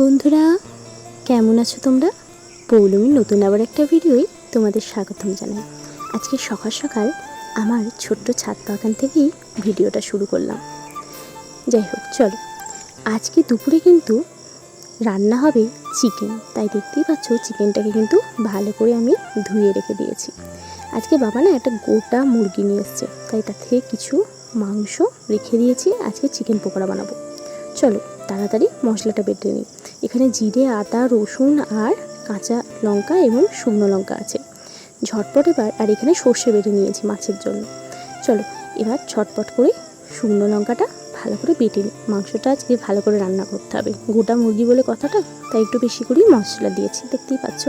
বন্ধুরা, কেমন আছো তোমরা? পৌলমীর নতুন আবার একটা ভিডিওই তোমাদের স্বাগতম জানাই। আজকে সকাল সকাল আমার ছোট্ট ছাদ বাগান থেকেই ভিডিওটা শুরু করলাম। যাই হোক, চলো। আজকে দুপুরে কিন্তু রান্না হবে চিকেন। তাই দেখতেই পাচ্ছ, চিকেনটাকে কিন্তু ভালো করে আমি ধুয়ে রেখে দিয়েছি। আজকে বাবা না একটা গোটা মুরগি নিয়ে এসছে, তাই তার থেকে কিছু মাংস রেখে দিয়েছি। আজকে চিকেন পকোড়া বানাবো। চলো, তাড়াতাড়ি মশলাটা বেটে নিই। এখানে জিরে, আদা, রসুন আর কাঁচা লঙ্কা এবং শুকনো লঙ্কা আছে। ঝটপট এবার, আর এখানে সর্ষে বেটে নিয়েছি মাছের জন্য। চলো, এবার ছটপট করে শুকনো লঙ্কাটা ভালো করে বেটে নিই মাংসটা আজকে ভালো করে রান্না করতে হবে। গোটা মুরগি বলে কথাটা, তাই একটু বেশি করেই মশলা দিয়েছি, দেখতেই পাচ্ছ।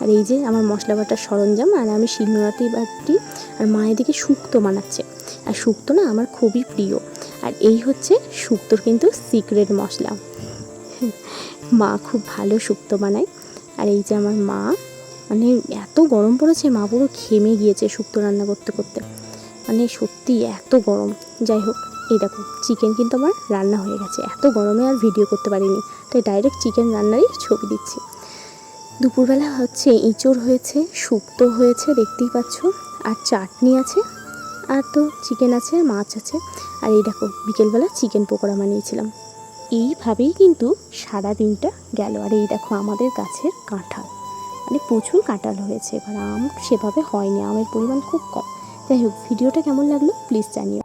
আর এই যে আমার মশলা বাটার সরঞ্জাম, আর আমি শিলনোড়াতেই বাটি আর মায়ের দিকে শুক্তো বানাচ্ছে। আর শুক্তো না আমার খুবই প্রিয়। আর এই হচ্ছে শুক্তোর কিন্তু সিক্রেট মশলা। মা খুব ভালো শুক্তো বানায় আর এই যে আমার মা মানে এত গরম পড়েছে, মা পুরো ঘেমে গিয়েছে শুক্তো রান্না করতে করতে। মানে সত্যি এত গরম। যাই হোক, এই দেখো চিকেন কিন্তু আমার রান্না হয়ে গেছে। এত গরমে আর ভিডিও করতে পারিনি। তাই ডাইরেক্ট চিকেন রান্নারই ছবি দিচ্ছি। দুপুরবেলা হচ্ছে এঁচড় হয়েছে শুক্তো হয়েছে, দেখতেই পাচ্ছ। আর চাটনি আছে, আর তো চিকেন আছে, মাছ আছে। আর এই দেখো, বিকেলবেলা চিকেন পকোড়া বানিয়েছিলাম। এইভাবেই কিন্তু সারা দিনটা গেল। আর এই দেখো আমাদের গাছের কাঁঠাল। মানে প্রচুর কাঁঠাল হয়েছে। এবার আম সেভাবে হয়নি, আমের পরিমাণ খুব কম। যাই হোক, ভিডিওটা কেমন লাগল প্লিজ জানিও।